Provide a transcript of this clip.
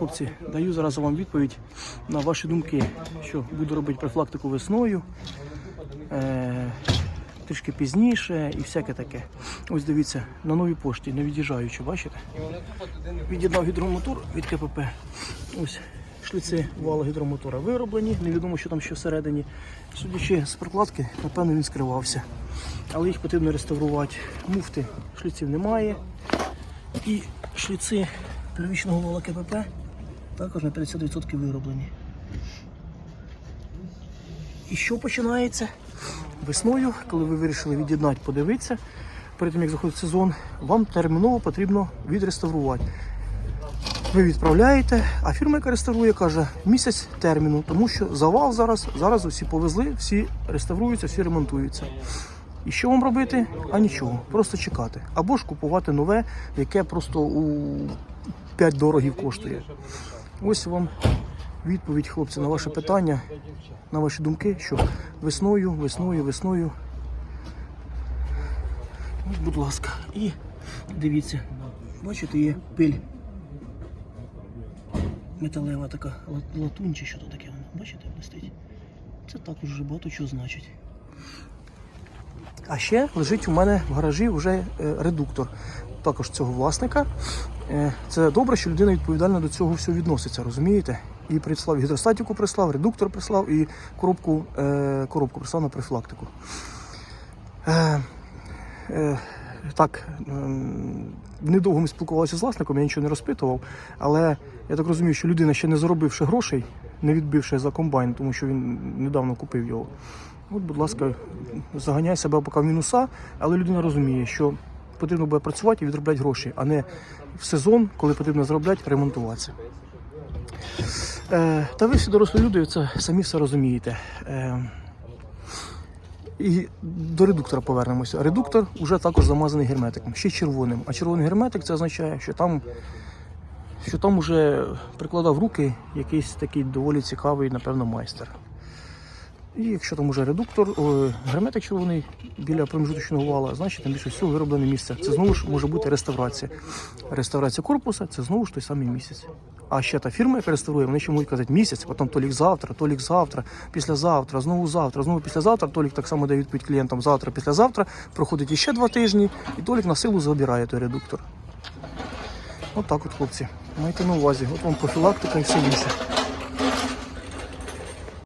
хлопці, даю зараз вам відповідь на ваші думки, що буду робити профілактику весною, е, трішки пізніше і всяке таке. Ось дивіться, на новій пошті, не від'їжджаючи, бачите? Від'єднав гідромотор від КПП. Ось шліци вала гідромотора вироблені, невідомо, що там ще всередині. Судячи з прокладки, напевно, він скривався. Але їх потрібно реставрувати. Муфти шліців немає. І шліци первічного вала КПП також на 50% вироблені. І що починається? Весною, коли ви вирішили від'єднати, подивитися, перед тим як заходить сезон, вам терміново потрібно відреставрувати. Ви відправляєте, а фірма, яка реставрує, каже місяць терміну, тому що завал зараз, зараз усі повезли, всі реставруються, всі ремонтуються. І що вам робити? А нічого, просто чекати. Або ж купувати нове, яке просто у 5 дорогів коштує. Ось вам відповідь, хлопці, на ваше питання, на ваші думки, що весною, весною, весною. Ось, будь ласка, і дивіться, бачите, є пиль. Металева така ла- латунь чи що то таке. Бачите, блистить. Це також вже багато чого значить. А ще лежить у мене в гаражі вже е, редуктор також цього власника. Е, Це добре, що людина відповідально до цього всього відноситься, розумієте? І прислав гідростатику, прислав, редуктор прислав і коробку, е, коробку прислав на профілактику. Так, ем, недовго ми спілкувалися з власником, я нічого не розпитував, але я так розумію, що людина ще не заробивши грошей, не відбивши за комбайн, тому що він недавно купив його. От, будь ласка, заганяй себе поки в мінуса, але людина розуміє, що потрібно буде працювати і відробляти гроші, а не в сезон, коли потрібно заробляти, ремонтуватися. Е, та ви всі дорослі люди це самі все розумієте. Е, і до редуктора повернемося. Редуктор вже також замазаний герметиком, ще червоним. А червоний герметик це означає, що там, що там уже прикладав руки якийсь такий доволі цікавий, напевно, майстер. І якщо там уже редуктор, герметик червоний біля промежуточного вала, значить там більше всього вироблене місце. Це знову ж може бути реставрація. Реставрація корпуса це знову ж той самий місяць. А ще та фірма, яка реставрує, вони ще можуть казати місяць, потім толік завтра, толік завтра, післязавтра, знову завтра, знову післязавтра. Толік так само дає відповідь клієнтам завтра, післязавтра. Проходить іще два тижні, і толік на силу забирає той редуктор. От так от, хлопці. Майте на увазі. От вам профілактика і все інше.